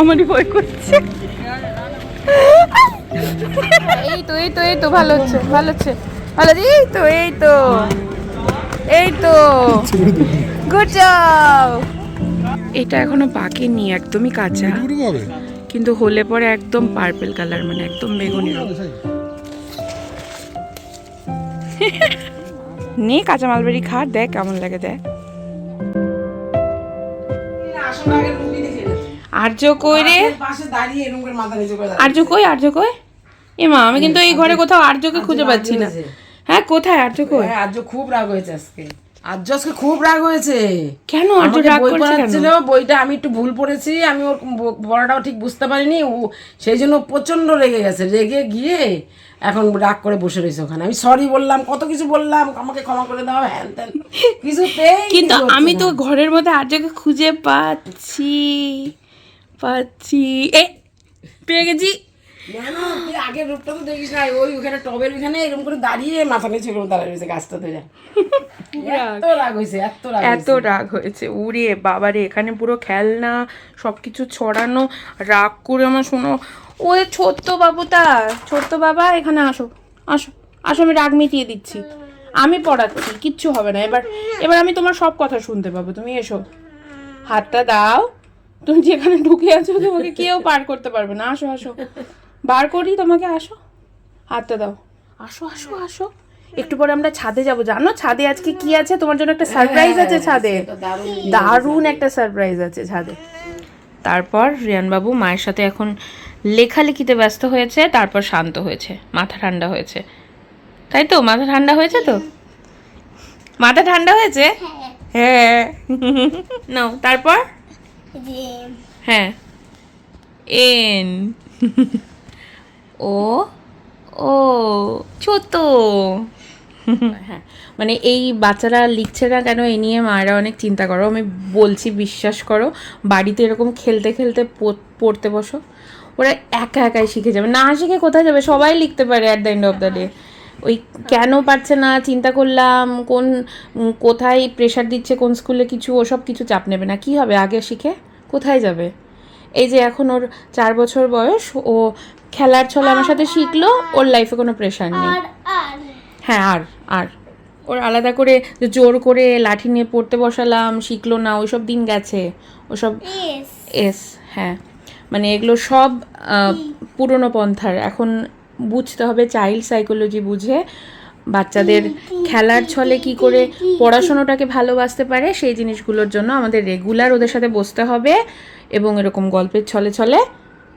আমারই ভয় করছে। এই তো এই তো এই তো ভালো হচ্ছে ভালো হচ্ছে। ভালো এই তো এই তো এই তো। গুড জব এটা এখনও পাকেনি একদমই কাঁচা। কিন্তু হলে পরে একদম পার্পল কালার মানে একদম বেগুনি নে কাঁচা মালবেরি খা দেখ কেমন লাগে দেখ। আর্য কই রে? আর্য কই? আর্য কই? এ মা আমি কিন্তু এই ঘরে কোথাও আর্যকে খুঁজে পাচ্ছি না। হ্যাঁ কোথায় আর্য কই? হ্যাঁ আজ খুব রাগ হয়েছে আজকে। আজ আজকে খুব রাগ হয়েছে। কেন আমাকে রাগ বই পড়াচ্ছিল বইটা আমি একটু ভুল পড়েছি আমি ওর পড়াটাও ঠিক বুঝতে পারিনি ও সেই জন্য প্রচণ্ড রেগে গেছে। রেগে গিয়ে এখন রাগ করে বসে রয়েছে ওখানে। আমি সরি বললাম কত কিছু বললাম আমাকে ক্ষমা করে দাও হ্যান ত্যান কিছুতেই কিন্তু আমি তো ঘরের মধ্যে আর্যকে খুঁজে পাচ্ছি পাচ্ছি। এ পেয়ে গেছি। তুই আগের রূপটা তো দেখিস না ওই ওখানে টবের ওখানে এরকম করে দাঁড়িয়ে মাথা নিচু করে দাঁড়িয়ে রয়েছে গাছটা ধরে। এত রাগ হয়েছে এত রাগ এত রাগ হয়েছে উড়ে বাবারে এখানে পুরো খেলনা সব কিছু ছড়ানো রাগ করে আমার শোনো। ওই ছোট্ট বাবুটা ছোট্ট বাবা এখানে আসো আসো আসো আমি রাগ মিটিয়ে দিচ্ছি। আমি পড়াচ্ছি কিচ্ছু হবে না। এবার এবার আমি তোমার সব কথা শুনতে পাবো তুমি এসো। হাতটা দাও। তুমি যেখানে ঢুকে আছো তোমাকে কেউ পার করতে পারবে না। আসো আসো। বার করি তোমাকে আসো। হাতটা দাও। আসো আসো আসো। একটু পরে আমরা ছাদে যাব। জানো ছাদে আজকে কি আছে? তোমার জন্য একটা সারপ্রাইজ আছে ছাদে। দারুণ একটা সারপ্রাইজ আছে ছাদে। তারপর রিয়ানবাবু মায়ের সাথে এখন লেখালেখিতে ব্যস্ত হয়েছে তারপর শান্ত হয়েছে মাথা ঠান্ডা হয়েছে। তাই তো? মাথা ঠান্ডা হয়েছে তো? মাথা ঠান্ডা হয়েছে? হ্যাঁ। নাও তারপর? হ্যাঁ। এন। ও ও, ছোট। হ্যাঁ মানে এই বাচ্চারা লিখছে না কেন এই নিয়ে মায়েরা অনেক চিন্তা করো। আমি বলছি, বিশ্বাস করো, বাড়িতে এরকম খেলতে খেলতে পড়তে বসো, ওরা একা একাই শিখে যাবে। না শিখে কোথায় যাবে? সবাই লিখতে পারে at the end of the day ওই কেন পারছে না? চিন্তা করলাম, কোন কোথায় প্রেশার দিচ্ছে, কোন স্কুলে কিছু, ওসব কিছু চাপ নেবে না। কি হবে? আগে শিখে কোথায় যাবে? এই যে এখন ওর চার বছর বয়স, ও খেলার ছলে আমার সাথে শিখলো ওর লাইফে কোনো প্রেশার নেই। হ্যাঁ আর আর। ওর আলাদা করে জোর করে লাঠি নিয়ে পড়তে বসালাম শিখলো না ওইসব দিন গেছে। ওসব এস হ্যাঁ। মানে এগুলো সব পুরনো পন্থার। এখন বুঝতে হবে চাইল্ড সাইকোলজি বুঝে বাচ্চাদের খেলার ছলে কি করে পড়াশোনাটাকে ভালোবাসতে পারে সেই জিনিসগুলোর জন্য আমাদের রেগুলার ওদের সাথে বসতে হবে এবং এরকম গল্পের ছলে ছলে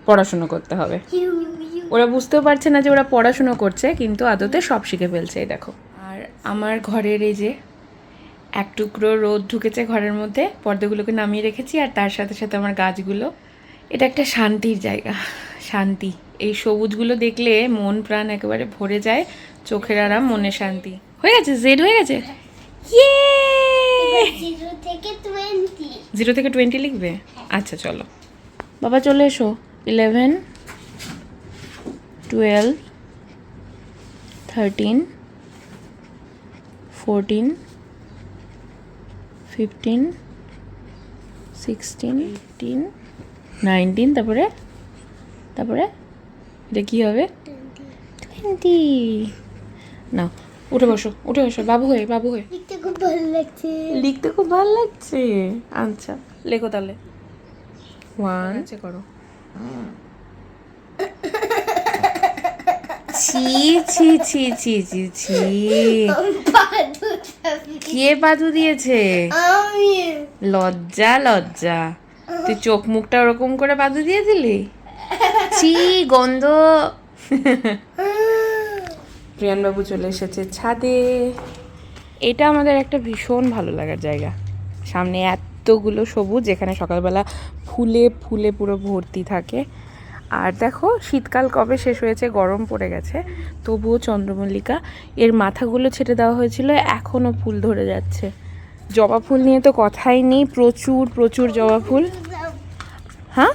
পড়াশোনা করতে হবে। ওরা বুঝতেও পারছে না যে ওরা পড়াশুনো করছে কিন্তু আদতে সব শিখে ফেলছে এই দেখো। আর আমার ঘরের এই যে এক টুকরো রোদ ঢুকেছে ঘরের মধ্যে পর্দাগুলোকে নামিয়ে রেখেছি আর তার সাথে সাথে আমার গাছগুলো। এটা একটা শান্তির জায়গা শান্তি। এই সবুজগুলো দেখলে মন প্রাণ একেবারে ভরে যায় চোখের আরাম মনে শান্তি। হয়ে গেছে? জেড হয়ে গেছে? জিরো থেকে টোয়েন্টি জিরো থেকে টোয়েন্টি লিখবে? আচ্ছা চলো। বাবা চলে এসো। Eleven twelve thirteen fourteen fifteen sixteen eighteen nineteen তারপরে তারপরে এটা কী হবে? টোয়েন্টি না উঠে বসো উঠে বসো বাবু হয়ে বাবু হয়ে। দেখতে খুব ভালো লাগছে। লিখতে খুব ভালো লাগছে। আচ্ছা লেখো তাহলে। ওয়ান করো। ছি ছি ছি ছি ছি ছি। কে বাদু দিয়েছে? লজ্জা লজ্জা। তুই চোখ মুখটা ওরকম করে বাদু দিয়ে দিলি? ছি গন্ধ। প্রিয়ানবাবু চলে এসেছে ছাদে। এটা আমাদের একটা ভীষণ ভালো লাগার জায়গা। সামনে এতগুলো সবুজ যেখানে সকালবেলা ফুলে ফুলে পুরো ভর্তি থাকে। আর দেখো শীতকাল কবে শেষ হয়েছে? গরম পড়ে গেছে। তবুও চন্দ্রমল্লিকা এর মাথাগুলো ছেটে দেওয়া হয়েছিল এখনও ফুল ধরে যাচ্ছে। জবা ফুল নিয়ে তো কথাই নেই প্রচুর প্রচুর জবা ফুল। হ্যাঁ?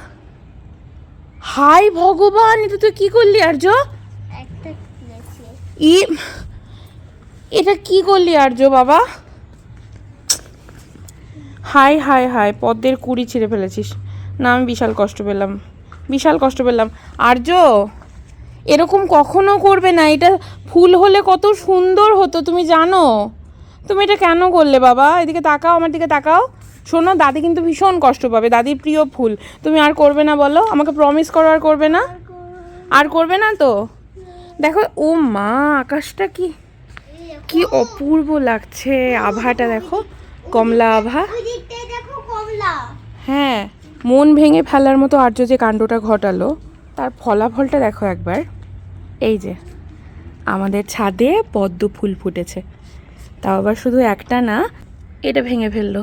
হাই ভগবান এটা তুই কি করলি আর্য? ই এটা কি করলি আর্য বাবা? হাই হাই হাই পদ্মের কুড়ি ছিঁড়ে ফেলেছিস। না, আমি বিশাল কষ্ট পেলাম। বিশাল কষ্ট পেলাম। আর্য, এরকম কখনো করবে না। এটা ফুল হলে কত সুন্দর হতো, তুমি জানো? তুমি এটা কেন করলে, বাবা? এদিকে তাকাও, আমার দিকে তাকাও। শোনো, দাদি কিন্তু ভীষণ কষ্ট পাবে। দাদির প্রিয় ফুল। তুমি আর করবে না, বলো? আমাকে প্রমিস করো, আর করবে না? আর করবে না তো? দেখো, ও মা, আকাশটা কি কি অপূর্ব লাগছে। আভাটা দেখো। কমলা আভা। হ্যাঁ মন ভেঙে ফেলার মতো আর্য যে কাণ্ডটা ঘটালো তার ফলাফলটা দেখো একবার। এই যে আমাদের ছাদে পদ্ম ফুল ফুটেছে। তাও আবার শুধু একটা না এটা ভেঙে ফেলল।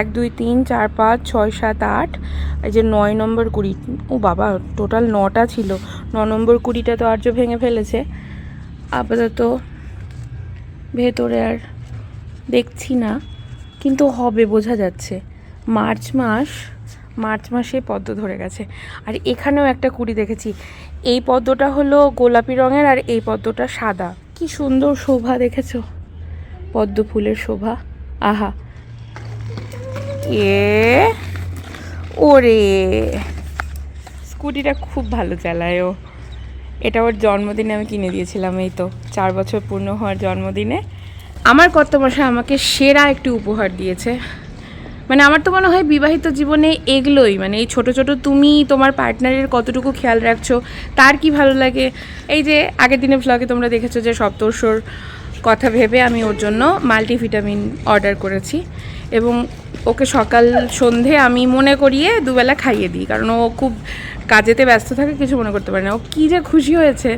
এক দুই তিন চার পাঁচ ছয় সাত আট এই যে নয় নম্বর কুড়ি। ও বাবা টোটাল নটা ছিল। ন নম্বর কুড়িটা তো আর্য ভেঙে ফেলেছে। আপাতত ভেতরে আর দেখছি না। কিন্তু হবে, বোঝা যাচ্ছে। মার্চ মাস, মার্চ মাসে পদ্ম ধরে গেছে। আর এখানেও একটা কুড়ি দেখেছি। এই পদ্মটা হলো গোলাপি রঙের আর এই পদ্মটা সাদা। কি সুন্দর শোভা দেখেছ? পদ্ম ফুলের শোভা। আহা। এ, ওরে। স্কুটিটা খুব ভালো চালায় ও। এটা ওর জন্মদিনে আমি কিনে দিয়েছিলাম, এই তো। চার বছর পূর্ণ হওয়ার জন্মদিনে। আমার কর্তমশাই আমাকে সেরা একটি উপহার দিয়েছে। মানে আমার তো মনে হয় বিবাহিত জীবনে এগুলোই মানে এই ছোট ছোট তুমি, তোমার পার্টনারের কতটুকু খেয়াল রাখছো, তার কি ভালো লাগে? এই যে আগের দিনের ভ্লগে তোমরা দেখেছ যে সপ্তর্ষর কথা ভেবে আমি ওর জন্য মাল্টিভিটামিন অর্ডার করেছি এবং ওকে সকাল সন্ধে আমি মনে করিয়ে দুবেলা খাইয়ে দিই, কারণ ও খুব কাজেতে ব্যস্ত থাকে, কিছু মনে করতে পারে না। ও কী যে খুশি হয়েছে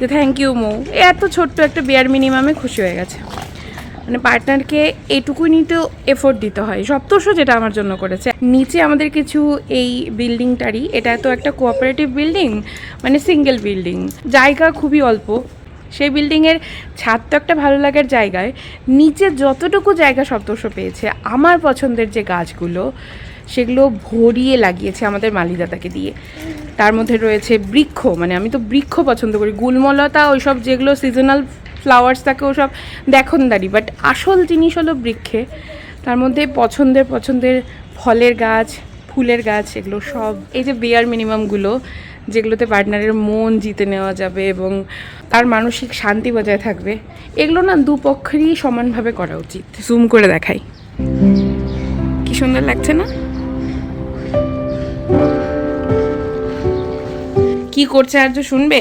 যে থ্যাংক ইউ মৌ। এত ছোট্ট একটা বেয়ার মিনিমামে খুশি হয়ে গেছে। মানে পার্টনারকে এইটুকুই নিতেও এফোর্ট দিতে হয়। সপ্তর্ষ যেটা আমার জন্য করেছে। নিচে আমাদের কিছু এই বিল্ডিংটারই এটা তো একটা কোঅপারেটিভ বিল্ডিং মানে সিঙ্গেল বিল্ডিং জায়গা খুবই অল্প। সেই বিল্ডিংয়ের ছাদ তো একটা ভালো লাগার জায়গায়। নিচে যতটুকু জায়গা সপ্তর্ষ পেয়েছে, আমার পছন্দের যে গাছগুলো, সেগুলো ভরিয়ে লাগিয়েছে আমাদের মালিদাতাকে দিয়ে। তার মধ্যে রয়েছে বৃক্ষ মানে আমি তো বৃক্ষ পছন্দ করি। গুলমলতা, ওইসব যেগুলো সিজনাল ফ্লাওয়ার্স থাকে ওসব দেখনদারি। বাট আসল জিনিস হলো বৃক্ষে। তার মধ্যে পছন্দের পছন্দের ফলের গাছ, ফুলের গাছ, এগুলো সব। এই যে বেয়ার মিনিমামগুলো যেগুলোতে পার্টনারের মন জিতে নেওয়া যাবে এবং তার মানসিক শান্তি বজায় থাকবে, এগুলো না দুপক্ষেরই সমানভাবে করা উচিত। জুম করে দেখাই। কি সুন্দর লাগছে না? কি করছে আর্য শুনবে?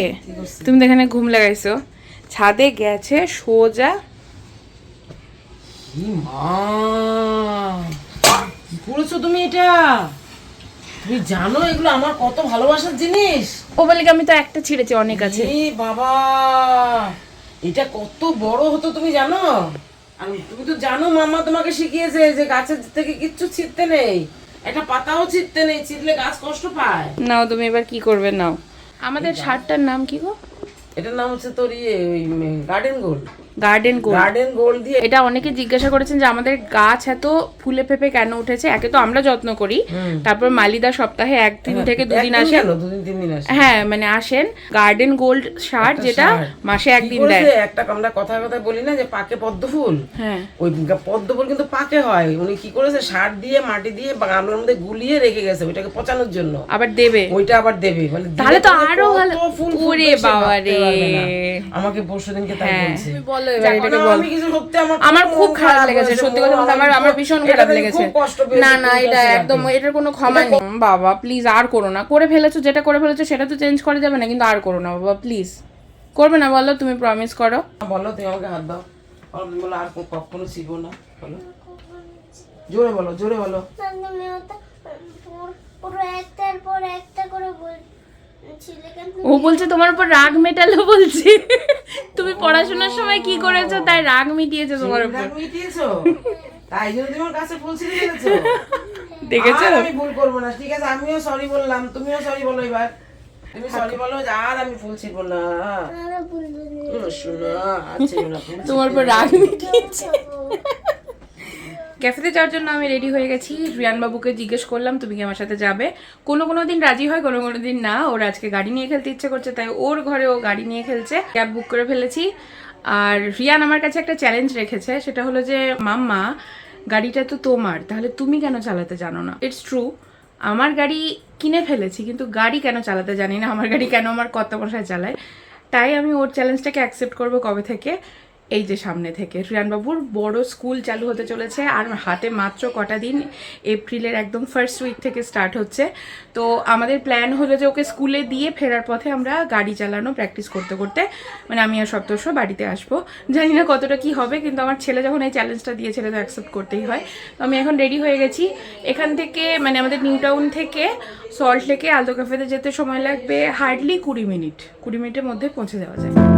তুমি তো এখানে ঘুম লাগাইছো। ছাদে গেছে সোজা। কি করেছ তুমি এটা? তুমি জানো এগুলো আমার কত ভালোবাসার জিনিস? ও বলে আমি তো একটা ছিঁড়েছি অনেক আছে। বাবা এটা কত বড় হতো তুমি জানো? আর তুমি তো জানো মামা তোমাকে শিখিয়েছে যে গাছের থেকে কিচ্ছু ছিঁড়তে নেই। একটা পাতাও ছিঁড়তে নেই ছিঁড়লে গাছ কষ্ট পায়। নাও তুমি এবার কি করবে নাও। আমাদের শার্টটার নাম কি গো? এটার নাম হচ্ছে তোর ইয়ে ওই garden gold garden gold garden gold দিয়ে এটা অনেকে জিজ্ঞাসা করেছেন যে আমাদের গাছ এত ফুলে পেঁপে কেন উঠেছে? একে তো আমরা যত্ন করি। তারপর মালিদা সপ্তাহে একদিন থেকে দুদিন আসেন দুদিন তিন দিন আসে। হ্যাঁ মানে আসেন। গার্ডেন গোল্ড শার্ট যেটা মাসে একদিন দেয়? একটা আমরা কথা কথা বলি না যে পাকে পদ্ম ফুল? হ্যাঁ। ওই পদ্ম ফুল কিন্তু পাকে হয়। উনি কি করেছে? সার দিয়ে মাটি দিয়ে বা গামলার মধ্যে গুলিয়ে রেখে গেছে ওইটাকে পচানোর জন্য। আবার দেবে। ওইটা আবার দেবে। দিলে তাহলে তো আরও ভালো। ফুল ওরে ফুটবে সে বাবা রে। আমাকে পরশু দিনকে তাই হ্যাঁ। বলছে। বলো এবার এটাকে বল। সত্যি আমার খুব খারাপ লেগেছে সত্যি কথা বলতে আমার আমার ভীষণ খারাপ লেগেছে। খুব কষ্ট পেয়েছি না না এটা একদম এটার কোনো ক্ষমা নেই। বাবা প্লিজ আর করো না। করে ফেলেছো যেটা করে ফেলেছো সেটা তো চেঞ্জ করা যাবে না কিন্তু আর করো না বাবা প্লিজ করবে না বলো তুমি প্রমিস করো। বলো তুমি আমাকে হাত দাও। বলো, আর কখনো শিখব না বলো। জোরে বলো জোরে বলো। পুরো- একটার পর একটা করে বলছিলে কেন ও বলছে তোমার উপর রাগ মেটালো বলছি। তুমি পড়াশোনার সময় কি করেছ? তাই রাগ মিটিয়েছে তোমার উপর। রাগ মিটিয়েছো? তাই জন্য তুমি আমার কাছে ফুল ছিঁড়ে ফেলেছো? দেখেছ? আমি ভুল করব না। ঠিক আছে আমিও সরি বললাম তুমিও সরি বলো এবার। তুমি সরি বলো যে আর আমি ফুল ছিড়বো না। তোমার উপর রাগ মিটিয়েছে। ক্যাফেতে যাওয়ার জন্য আমি রেডি হয়ে গেছি। রিয়ান বাবুকে জিজ্ঞেস করলাম, তুমি কি আমার সাথে যাবে? কোনো কোনো দিন রাজি হয়, কোনো কোনো দিন না। ওর আজকে গাড়ি নিয়ে খেলতে ইচ্ছে করছে, তাই ওর ঘরে ও গাড়ি নিয়ে খেলছে। ক্যাব বুক করে ফেলেছি। আর রিয়ান আমার কাছে একটা চ্যালেঞ্জ রেখেছে, সেটা হলো যে, মাম্মা, গাড়িটা তো তোমার, তাহলে তুমি কেন চালাতে জানো না? ইটস ট্রু আমার গাড়ি কিনে ফেলেছি, কিন্তু গাড়ি কেন চালাতে জানি না, আমার গাড়ি কেন আমার কত মশায় চালায়। তাই আমি ওর চ্যালেঞ্জটাকে অ্যাকসেপ্ট করব কবে থেকে? এই যে সামনে থেকে। রিয়ানবাবুর বড় স্কুল চালু হতে চলেছে আর হাতে মাত্র কটা দিন এপ্রিলের একদম ফার্স্ট উইক থেকে স্টার্ট হচ্ছে। তো আমাদের প্ল্যান হলো যে ওকে স্কুলে দিয়ে ফেরার পথে আমরা গাড়ি চালানো প্র্যাকটিস করতে করতে মানে আমি আর সপ্তর্ষ বাড়িতে আসব। জানি না কতটা কি হবে, কিন্তু আমার ছেলে যখন এই চ্যালেঞ্জটা দিয়েছে তো অ্যাকসেপ্ট করতেই হয়। তো আমি এখন রেডি হয়ে গেছি। এখান থেকে মানে আমাদের নিউ টাউন থেকে সল্ট লেকে আলদো ক্যাফেতে যেতে সময় লাগবে হার্ডলি কুড়ি মিনিট। কুড়ি মিনিটের মধ্যে পৌঁছে যাওয়া যায়।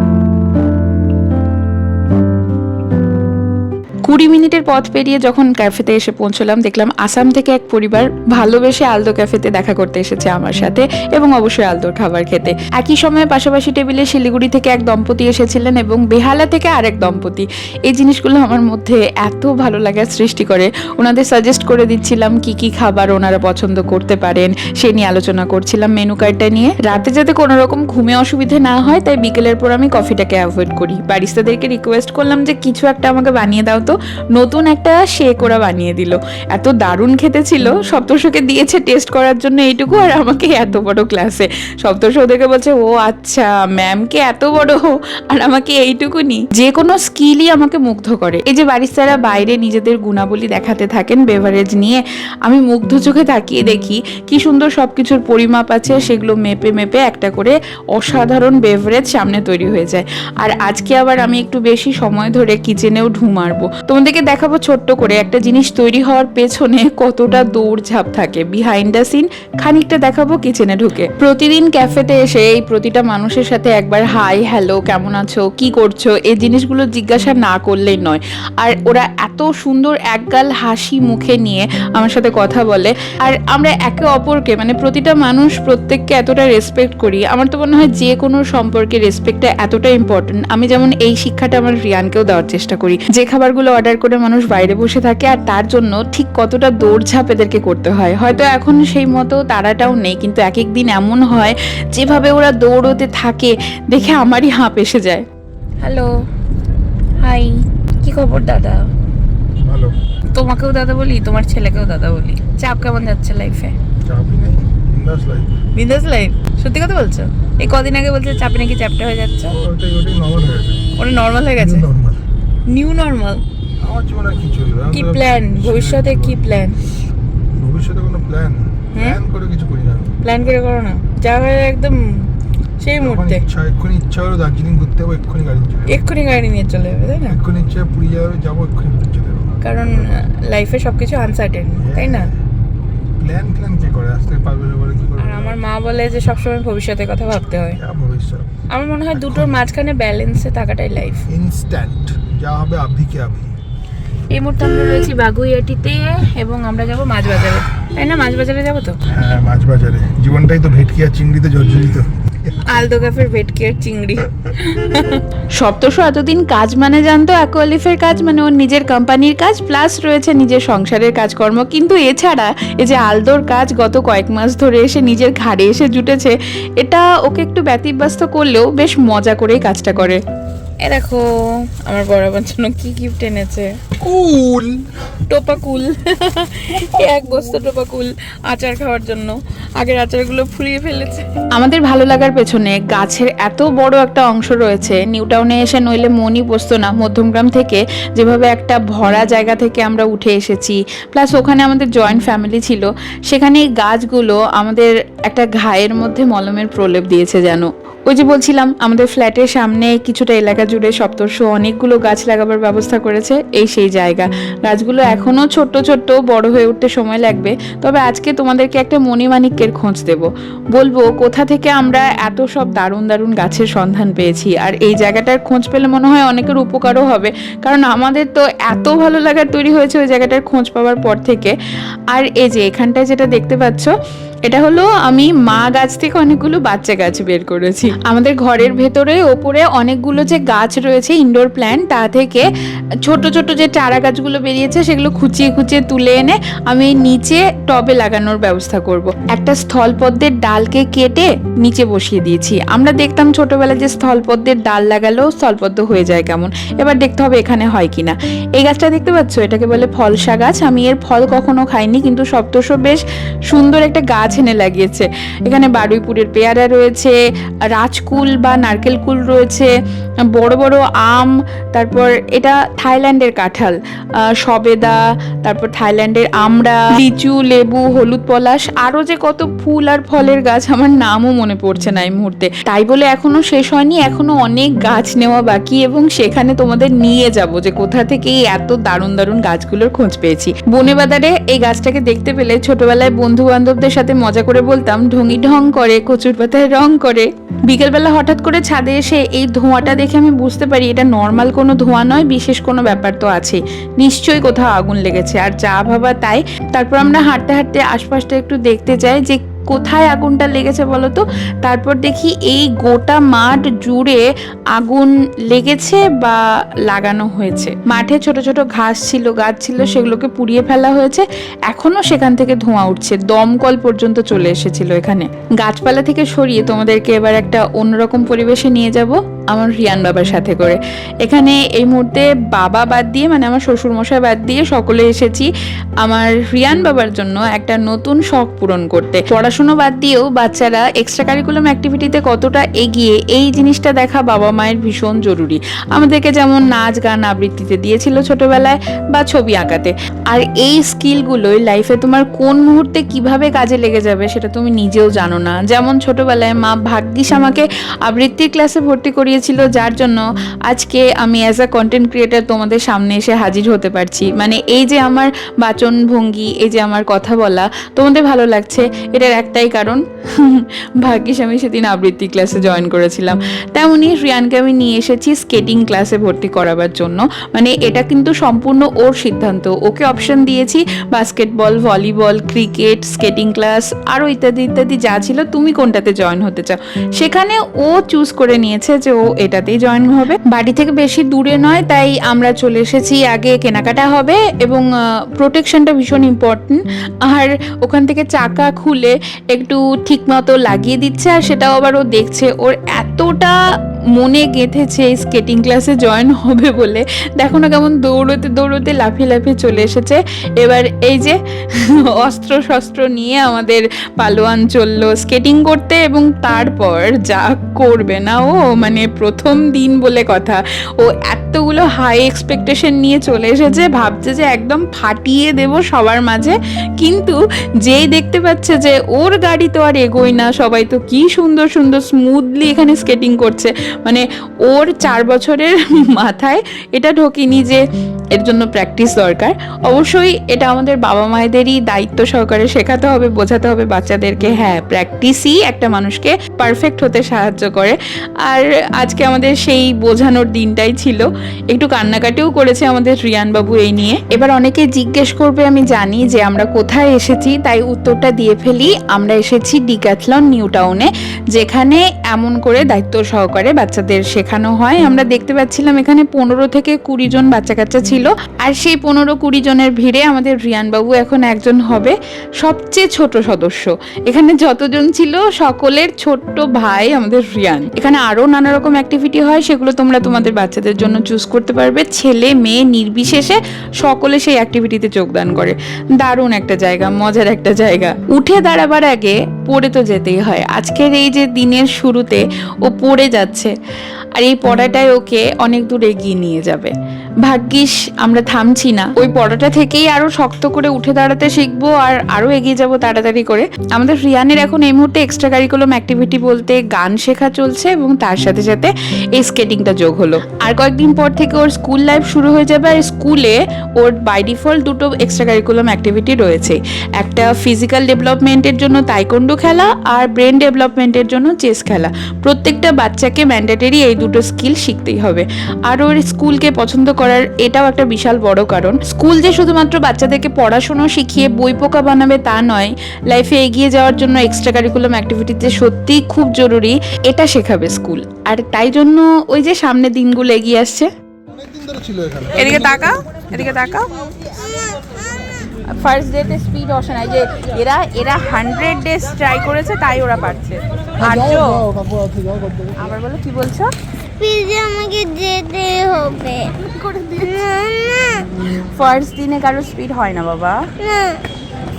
কুড়ি মিনিটের পথ পেরিয়ে যখন ক্যাফেতে এসে পৌঁছলাম, দেখলাম আসাম থেকে এক পরিবার ভালোবেসে আলদো ক্যাফেতে দেখা করতে এসেছে আমার সাথে এবং অবশ্যই আলদোর খাবার খেতে। একই সময়ে পাশাপাশি টেবিলে শিলিগুড়ি থেকে এক দম্পতি এসেছিলেন এবং বেহালা থেকে আরেক দম্পতি। এই জিনিসগুলো আমার মধ্যে এত ভালো লাগার সৃষ্টি করে। ওনাদের সাজেস্ট করে দিচ্ছিলাম কি কি খাবার ওনারা পছন্দ করতে পারেন, সে নিয়ে আলোচনা করছিলাম মেনু কার্ডটা নিয়ে। রাতে যাতে কোনো রকম ঘুমে অসুবিধে না হয়, তাই বিকেলের পর আমি কফিটাকে অ্যাভয়েড করি। বারিস্তাদেরকে রিকোয়েস্ট করলাম যে, কিছু একটা আমাকে বানিয়ে দাও তো। নতুন একটা শেক ওরা বানিয়ে দিল। এত দারুণ খেতে ছিল। সপ্তর্ষকে দিয়েছে টেস্ট করার জন্য এইটুকু আর আমাকে এত বড় ক্লাসে সপ্তর্ষ ওদেরকে বলছে, ও আচ্ছা ম্যামকে এত বড়? আর আমাকে এইটুকুনি? যে কোনো স্কিলই আমাকে মুগ্ধ করে। এই যে বারিস্তারা বাইরে নিজেদের গুণাবলী দেখাতে থাকেন বেভারেজ নিয়ে, আমি মুগ্ধ চোখে তাকিয়ে দেখি, কি সুন্দর সব কিছুর পরিমাপ আছে, সেগুলো মেপে মেপে একটা করে অসাধারণ বেভারেজ সামনে তৈরি হয়ে যায়। আর আজকে আবার আমি একটু বেশি সময় ধরে কিচেনেও ঢু মারবো তোমাদেরকে দেখাবো ছোট্ট করে একটা জিনিস তৈরি হওয়ার পেছনে কতটা দৌড় দৌড়ঝাঁপ থাকে। বিহাইন্ড দ্য সিন খানিকটা দেখাবো কিচেনে ঢুকে। প্রতিদিন ক্যাফেতে এসে এই প্রতিটা মানুষের সাথে একবার হাই হ্যালো কেমন আছো? কি করছ? এই জিনিসগুলো জিজ্ঞাসা না করলেই নয়। আর ওরা এত সুন্দর একগাল হাসি মুখে নিয়ে আমার সাথে কথা বলে। আর আমরা একে অপরকে মানে প্রতিটা মানুষ প্রত্যেককে এতটা রেসপেক্ট করি। আমার তো মনে হয় যে কোনো সম্পর্কে রেসপেক্টটা এতটা ইম্পর্টেন্ট আমি যেমন এই শিক্ষাটা আমার রিয়ানকেও দেওয়ার চেষ্টা করি। যে খাবারগুলো অর্ডার করে মানুষ বাইরে বসে থাকে আর তার জন্য ঠিক কতটা দৌড়ঝাঁপ এদেরকে করতে হয়। হয়তো এখন সেই মতো তারাটাও নেই কিন্তু এক এক দিন এমন হয় যেভাবে ওরা দৌড়তে থাকে দেখে আমারই হাঁপ এসে যায়। হ্যালো হাই কি খবর দাদা? ভালো। তোমাকেও দাদা বলি তোমার ছেলেকেও দাদা বলি। চাপ কেমন যাচ্ছে লাইফে চাপই নেই বিন্দাস লাইফ সত্যি কথা বলছো? এই কদিন আগে বলছে চাপে নাকি চ্যাপটা হয়ে যাচ্ছে। হয়ে ওটা নর্মাল হয়ে গেছে? নিউ নর্মাল আমার জীবনে কি চলবে? কি প্ল্যান ভবিষ্যতে কি প্ল্যান ভবিষ্যতে কোনো প্ল্যান প্ল্যান করে কিছু করি না প্ল্যান করে করো না। যা হয় একদম সেই মুহূর্তে। ইচ্ছা এক্ষুনি ইচ্ছা হলো দার্জিলিং ঘুরতে যাব এক্ষুনি গাড়ি চলে এক্ষুনি গাড়ি নিয়ে চলে যাবে তাই না? এক্ষুনি ইচ্ছা পুরী যাবে যাব এক্ষুনি ঘুরতে চলে যাব। কারণ লাইফে সবকিছু আনসার্টেন তাই না? প্ল্যান প্ল্যান কে করে? আসতে পারবে বলে কি করবে আর আমার মা বলে যে সবসময় ভবিষ্যতের কথা ভাবতে হয়। ভবিষ্যৎ। আমার মনে হয় দুটোর মাঝখানে ব্যালেন্সে থাকাটাই লাইফ ইনস্ট্যান্ট যা হবে আবহি কে আবহি এই মুহূর্তে আমরা রয়েছি বাগুইয়াটিতে এবং আমরা যাব মাছ বাজারে তাই না? মাছ বাজারে যাব তো? হ্যাঁ মাছ বাজারে জীবনটাই তো ভেটকি আর চিংড়িতে জর্জরিত। আলদো কাফের ভেটকি আর চিংড়ি। সপ্তশ এতদিন কাজ মানে জানতো অ্যাকোয়ালিফের কাজ মানে ওর নিজের কোম্পানির কাজ প্লাস রয়েছে নিজের সংসারের কাজকর্ম। কিন্তু এছাড়া এই যে আলদোর কাজ গত কয়েক মাস ধরে এসে নিজের ঘাড়ে এসে জুটেছে এটা ওকে একটু ব্যতিব্যস্ত করলেও বেশ মজা করেই কাজটা করে। এ দেখো আমার বড় বোন জন্য কি গিফট এনেছে? কুল। টোপা কুল। এক বস্তা টোপা কুল আচার খাওয়ার জন্য। আগের আচারগুলো ফুরিয়ে ফেলেছে। আমাদের ভালো লাগার পেছনে গাছের এত বড় একটা অংশ রয়েছে। নিউ টাউনে এসে নইলে মনই বসতো না। মধ্যমগ্রাম থেকে যেভাবে একটা ভরা জায়গা থেকে আমরা উঠে এসেছি। প্লাস ওখানে আমাদের জয়েন্ট ফ্যামিলি ছিল। সেখানে এই গাছগুলো আমাদের একটা ঘায়ের মধ্যে মলমের প্রলেপ দিয়েছে যেন। ওই যে বলছিলাম আমাদের ফ্ল্যাটের সামনে কিছুটা এলাকা জুড়ে সপ্তর্ষ অনেকগুলো গাছ লাগাবার ব্যবস্থা করেছে এই সেই জায়গা। গাছগুলো এখনও ছোট্ট ছোট্ট, বড় হয়ে উঠতে সময় লাগবে। তবে আজকে তোমাদেরকে একটা মণিমাণিক্যের খোঁজ দেব। বলব, কোথা থেকে আমরা এত সব দারুণ দারুণ গাছের সন্ধান পেয়েছি? আর এই জায়গাটার খোঁজ পেলে মনে হয় অনেকের উপকারও হবে। কারণ আমাদের তো এত ভালো লাগার তৈরি হয়েছে ওই জায়গাটার খোঁজ পাওয়ার পর থেকে। আর এই যে এখানটায় যেটা দেখতে পাচ্ছ এটা হলো আমি মা গাছ থেকে অনেকগুলো বাচ্চা গাছ বের করেছি। আমাদের ঘরের ভেতরে, ওপরে অনেকগুলো যে গাছ রয়েছে ইনডোর প্ল্যান্ট তা থেকে ছোট ছোট যে চারা গাছগুলো বেরিয়েছে, সেগুলো খুঁচিয়ে খুঁচিয়ে তুলে এনে আমি নিচে টবে লাগানোর ব্যবস্থা করব। একটা স্থলপদ্মের ডালকে কেটে নিচে বসিয়ে দিয়েছি। আমরা দেখতাম ছোটবেলায় যে স্থলপদ্মের ডাল লাগালেও স্থলপদ্ম হয়ে যায় কেমন। এবার দেখতে হবে এখানে হয় কিনা। এই গাছটা দেখতে পাচ্ছ? এটাকে বলে ফলসা গাছ। আমি এর ফল কখনো খাইনি, কিন্তু সপ্তশ বেশ সুন্দর একটা গাছ এনে লাগিয়েছে। এখানে বারুইপুরের পেয়ারা রয়েছে, রাজকুল বা নারকেল কুল রয়েছে, বড় বড় আম, তারপর এটা থাইল্যান্ডের কাঁঠাল সবেদা, তারপর থাইল্যান্ডের আমড়া, লিচু, লেবু, হলুদ পলাশ, আরও যে কত ফুল আর ফলের গাছ আমার নামও মনে পড়ছে না এই মুহূর্তে। তাই বলে এখনও শেষ হয়নি, এখনও অনেক গাছ নেওয়া বাকি এবং সেখানে তোমাদের নিয়ে যাব যে কোথা থেকে এত দারুণ দারুণ গাছগুলোর খোঁজ পেয়েছি। বনে বাজারে এই গাছটাকে দেখতে পেলে ছোটবেলায় বন্ধু বান্ধবদের সাথে মজা করে বলতাম, ঢঙি ঢং করে, কচুর পাতায় রং করে। বিকেলবেলা হঠাৎ করে ছাদে এসে এই ধোঁয়াটা দেখে আমি বুঝতে পারি এটা নর্মাল কোনো ধোঁয়া নয়, বিশেষ কোনো ব্যাপার তো আছে। নিশ্চয়ই কোথাও আগুন লেগেছে। আর যা ভাবা তাই। তারপর আমরা হাঁটতে হাঁটতে আশপাশটা একটু দেখতে যাই যে কোথায় আগুনটা লেগেছে বলো তো? তারপর দেখি এই গোটা মাঠ জুড়ে আগুন লেগেছে বা লাগানো হয়েছে। মাঠে ছোট ছোট ঘাস ছিল, গাছ ছিল, সেগুলোকে পুড়িয়ে ফেলা হয়েছে। এখনও সেখান থেকে ধোঁয়া উঠছে। দমকল পর্যন্ত চলে এসেছিল এখানে। গাছপালা থেকে সরিয়ে তোমাদেরকে এবার একটা অন্যরকম পরিবেশে নিয়ে যাব, আমার রিয়ান বাবার সাথে করে। এখানে এই মুহূর্তে বাবা বাদ দিয়ে মানে আমার শ্বশুর মশাই বাদ দিয়ে সকলে এসেছি আমার রিয়ান বাবার জন্য একটা নতুন শখ পূরণ করতে। পড়াশুনো বাদ দিয়েও বাচ্চারা এক্সট্রা কারিকুলাম অ্যাক্টিভিটিতে কতটা এগিয়ে এই জিনিসটা দেখা বাবা মায়ের ভীষণ জরুরি। আমাদেরকে যেমন নাচ, গান আবৃত্তিতে দিয়েছিল ছোটবেলায় বা ছবি আঁকাতে। আর এই স্কিলগুলোই লাইফে তোমার কোন মুহূর্তে কীভাবে কাজে লেগে যাবে সেটা তুমি নিজেও জানো না। যেমন ছোটবেলায় মা ভাগ্যিস আমাকে আবৃত্তির ক্লাসে ভর্তি করিয়েছিল, যার জন্য আজকে আমি অ্যাজ আ কন্টেন্ট ক্রিয়েটার তোমাদের সামনে এসে হাজির হতে পারছি। মানে এই যে আমার বাচন ভঙ্গি এই যে আমার কথা বলা, তোমাদের ভালো লাগছে? এটার একটাই কারণ, ভাগ্যিস আমি সেদিন আবৃত্তি ক্লাসে জয়েন করেছিলাম। তেমনই রিয়ানকে আমি নিয়ে এসেছি স্কেটিং ক্লাসে ভর্তি করাবার জন্য। মানে এটা কিন্তু সম্পূর্ণ ওর সিদ্ধান্ত। ওকে অপশন দিয়েছি basketball volleyball cricket skating class আরও ইত্যাদি ইত্যাদি যা ছিল, তুমি কোনটাতে জয়েন হতে চাও? সেখানে ও চুজ করে নিয়েছে যে ও এটাতেই জয়েন হবে। বাড়ি থেকে বেশি দূরে নয়, তাই আমরা চলে এসেছি, আগে কেনাকাটা হবে এবং প্রোটেকশনটা ভীষণ ইম্পর্টেন্ট আর ওখান থেকে চাকা খুলে একটু ঠিক মতো লাগিয়ে দিচ্ছে আর সেটাও আবার ও দেখছে। ওর এতটা মনে গেঁথেছে এই স্কেটিং ক্লাসে জয়েন হবে বলে। দেখো না কেমন দৌড়তে দৌড়তে লাফিয়ে লাফিয়ে চলে এসেছে। এবার এই যে অস্ত্র শস্ত্র নিয়ে আমাদের পালোয়ান চলল স্কেটিং করতে এবং তারপর যা করবে না ও মানে প্রথম দিন বলে কথা। ও এতগুলো হাই এক্সপেকটেশন নিয়ে চলে এসেছে, ভাবছে যে একদম ফাটিয়ে দেব সবার মাঝে। কিন্তু যেই দেখতে পাচ্ছে যে ওর গাড়ি তো আর এগোয় না, সবাই তো কি সুন্দর সুন্দর স্মুথলি এখানে স্কেটিং করছে। মানে ওর চার বছরের মাথায় এটা ঢোকেনি যে এর জন্য প্র্যাকটিস দরকার। অবশ্যই এটা আমাদের বাবা মায়েদেরই দায়িত্ব সহকারে শেখাতে হবে, বোঝাতে হবে বাচ্চাদেরকে হ্যাঁ প্র্যাকটিসই একটা মানুষকে পারফেক্ট হতে সাহায্য করে। আর আজকে আমাদের সেই বোঝানোর দিনটাই ছিল। একটু কান্নাকাটিও করেছে আমাদের রিয়ান বাবু এই নিয়ে। এবার অনেকে জিজ্ঞেস করবে, আমি জানি যে আমরা কোথায় এসেছি, তাই উত্তরটা দিয়ে ফেলি। আমরা এসেছি ডিক্যাথলন নিউ টাউনে যেখানে এমন করে দায়িত্ব সহকারে বাচ্চাদের শেখানো হয়। আমরা দেখতে পাচ্ছিলাম এখানে পনেরো থেকে কুড়ি জন বাচ্চা কাচ্চা ছিল। আর সেই পনেরো কুড়ি জনের ভিড়ে আমাদের রিয়ানবাবু এখন একজন হবে সবচেয়ে ছোট সদস্য। এখানে যতজন ছিল, সকলের ছোট্ট ভাই আমাদের রিয়ান। এখানে আরও নানা রকম অ্যাক্টিভিটি হয়, সেগুলো তোমরা তোমাদের বাচ্চাদের জন্য চুজ করতে পারবে। ছেলে, মেয়ে, নির্বিশেষে সকলে সেই অ্যাক্টিভিটিতে যোগদান করে। দারুণ একটা জায়গা, মজার একটা জায়গা। উঠে দাঁড়াবার আগে পড়ে তো যেতেই হয়। আজকের এই যে দিনের শুরুতে ও পড়ে যাচ্ছে, আর এই পড়াটাই ওকে অনেক দূর এগিয়ে নিয়ে যাবে। ভাগ্যিস আমরা থামছি না। ওই পড়াটা থেকেই আরও শক্ত করে উঠে দাঁড়াতে শিখব আর আরও এগিয়ে যাব তাড়াতাড়ি করে। আমাদের রিয়ানের এখন এই মুহূর্তে এক্সট্রা কারিকুলাম অ্যাক্টিভিটি বলতে গান শেখা চলছে এবং তার সাথে সাথে এই স্কেটিংটা যোগ হলো। আর কয়েকদিন পর থেকে ওর স্কুল লাইফ শুরু হয়ে যাবে আর স্কুলে ওর বাই ডিফল্ট দুটো এক্সট্রা কারিকুলাম অ্যাক্টিভিটি রয়েছে। একটা ফিজিক্যাল ডেভেলপমেন্টের জন্য তাইকন্ডো খেলা আর ব্রেন ডেভেলপমেন্টের জন্য চেস খেলা। প্রত্যেকটা বাচ্চাকে ম্যান্ডেটরি এই দুটো স্কিল শিখতেই হবে। আর ওর স্কুলকে পছন্দ করার এটাও একটা বিশাল বড় কারণ। স্কুল যে শুধুমাত্র বাচ্চাদেরকে পড়াশুনো শিখিয়ে বই পোকা বানাবে তা নয় লাইফে এগিয়ে যাওয়ার জন্য এক্সট্রা কারিকুলাম অ্যাক্টিভিটি যে সত্যিই খুব জরুরি এটা শেখাবে স্কুল। আর তাই জন্য ওই যে সামনে দিনগুলো এগিয়ে আসছে। এদিকে তাকা এদিকে তাকাও। ফার্স্ট ডেতে স্পিড অপশন এই যে এরা এরা হান্ড্রেড ডেজ ট্রাই করেছে তাই ওরা পারছে। আর্য করতে হবে। আবার বলো কি বলছো? প্লিজ আমাকে যেতে হবে। ফার্স্ট দিনে কারও স্পিড হয় না বাবা।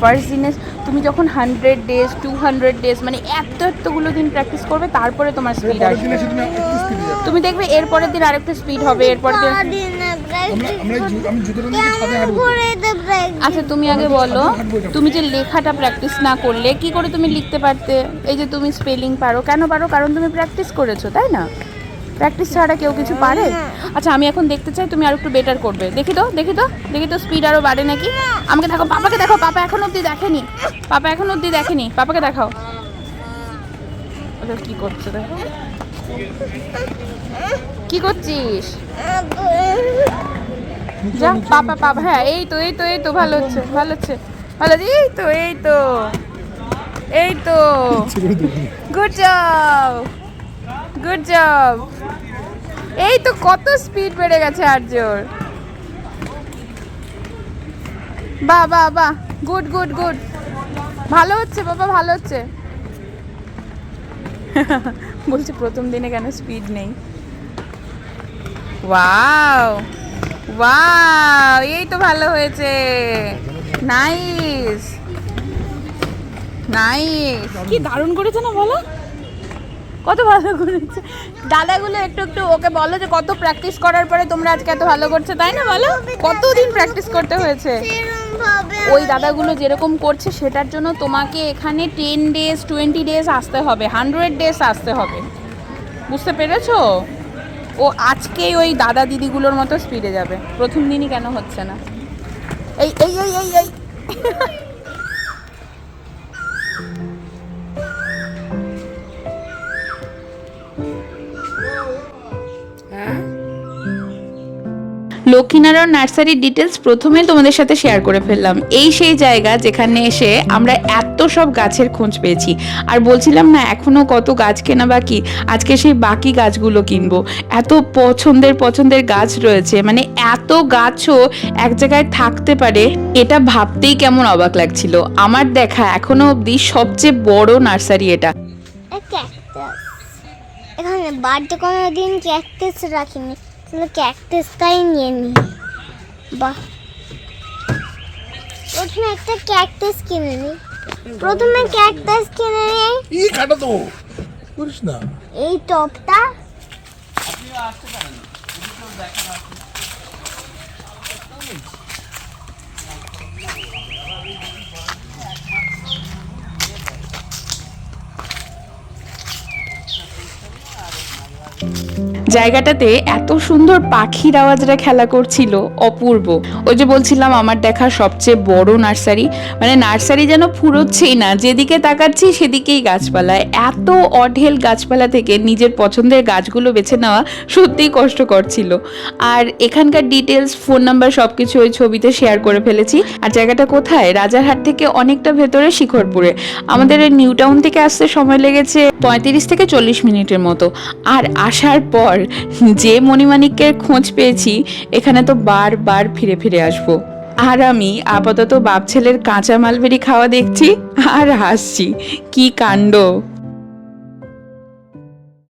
ফার্স্ট দিনে তুমি যখন hundred days to hundred days মানে এত এতগুলো দিন প্র্যাকটিস করবে তারপরে তোমার স্পিড পরের আসবে। তুমি দেখবে এরপরের দিন আরেকটা স্পিড হবে এরপর দিন আচ্ছা তুমি আগে বলো তুমি যে লেখাটা প্র্যাকটিস না করলে কি করে তুমি লিখতে পারতে? এই যে তুমি স্পেলিং পারো কেন পারো? কারণ তুমি প্র্যাকটিস করেছ তাই না? প্র্যাকটিস ছাড়া কেউ কিছু পারে? আচ্ছা আমি এখন দেখতে চাই তুমি আর একটু বেটার করবে। দেখি তো দেখি তো দেখি তো স্পিড আরও বাড়ে নাকি? আমাকে দেখো পাপাকে দেখো পাপা এখন অবধি দেখেনি। পাপা এখন অবধি দেখেনি। পাপাকে দেখাও। ওটা কি করছে দেখো। কি করছিস? যা পাপা পাপা হ্যাঁ এই তো এই তো এই তো ভালো হচ্ছে ভালো হচ্ছে। ভালো হচ্ছে। এই তো এই তো এই তো। গুড জব গুড জব এই তো কত স্পিড বেড়ে গেছে আর্যর বাহ বাহ বাহ। গুড গুড গুড ভালো হচ্ছে বাবা, ভালো হচ্ছে। বলছি প্রথম দিনে কেন স্পিড নেই। ওয়াও ওয়াও এই তো ভালো হয়েছে। নাইস নাইস কি দারুণ করেছে না বলো? কত ভালো করেছে। দাদাগুলো একটু একটু ওকে বলো যে কত প্র্যাকটিস করার পরে তোমরা আজকে এত ভালো করছ, তাই না বলো? কতদিন প্র্যাকটিস করতে হয়েছে? ওই দাদাগুলো যেরকম করছে সেটার জন্য তোমাকে এখানে টেন ডেজ টোয়েন্টি ডেজ আসতে হবে হান্ড্রেড ডেজ আসতে হবে। বুঝতে পেরেছ? ও আজকেই ওই দাদা দিদিগুলোর মতো স্পিডে যাবে। প্রথম দিনই কেন হচ্ছে না? এই এই এই এই এই। লক্ষ্মীনারায়ণ নার্সারির ডিটেলস প্রথমে তোমাদের সাথে শেয়ার করে ফেললাম। এই সেই জায়গা যেখানে এসে আমরা এত সব গাছের খোঁজ পেয়েছি। আর বলছিলাম না, এখনও কত গাছ কেনা বাকি? আজকে সেই বাকি গাছগুলো কিনবো। এত পছন্দের পছন্দের গাছ রয়েছে। মানে এত গাছও এক জায়গায় থাকতে পারে, এটা ভাবতেই কেমন অবাক লাগছিল। আমার দেখা এখনও অবধি সবচেয়ে বড় নার্সারি এটা। এখানে বাড়িতে কোনো দিন ক্যাকটাস রাখিনি। তাহলে ক্যাকটাসটাই নিয়ে নিই। বাহ। প্রথমে একটা ক্যাকটাস কিনে নিই। প্রথমে ক্যাকটাস কিনে নিই। ই কাটা তো। করিস না। এই টপটা। জায়গাটাতে এত সুন্দর পাখির আওয়াজরা খেলা করছিল, অপূর্ব। ওই যে বলছিলাম, আমার দেখা সবচেয়ে বড় নার্সারি। মানে নার্সারি যেন ফুরোচ্ছেই না, যেদিকে তাকাচ্ছি সেদিকেই গাছপালা। এত অঢেল গাছপালা থেকে নিজের পছন্দের গাছগুলো বেছে নেওয়া সত্যিই কষ্টকর ছিল। আর এখানকার ডিটেলস ফোন নাম্বার সব কিছু ওই ছবিতে শেয়ার করে ফেলেছি। আর জায়গাটা কোথায়? রাজারহাট থেকে অনেকটা ভেতরে শিখরপুরে। আমাদের নিউ টাউন থেকে আসতে সময় লেগেছে পঁয়ত্রিশ থেকে চল্লিশ মিনিটের মতো। আর আসার পর যে মণিমাণিক্যের খোঁজ পেয়েছি, এখানে তো বারবার ফিরে ফিরে আসব। আর আমি আপাতত বাপ ছেলের কাঁচা মালবেরি খাওয়া দেখছি আর হাসছি। কি কাণ্ড?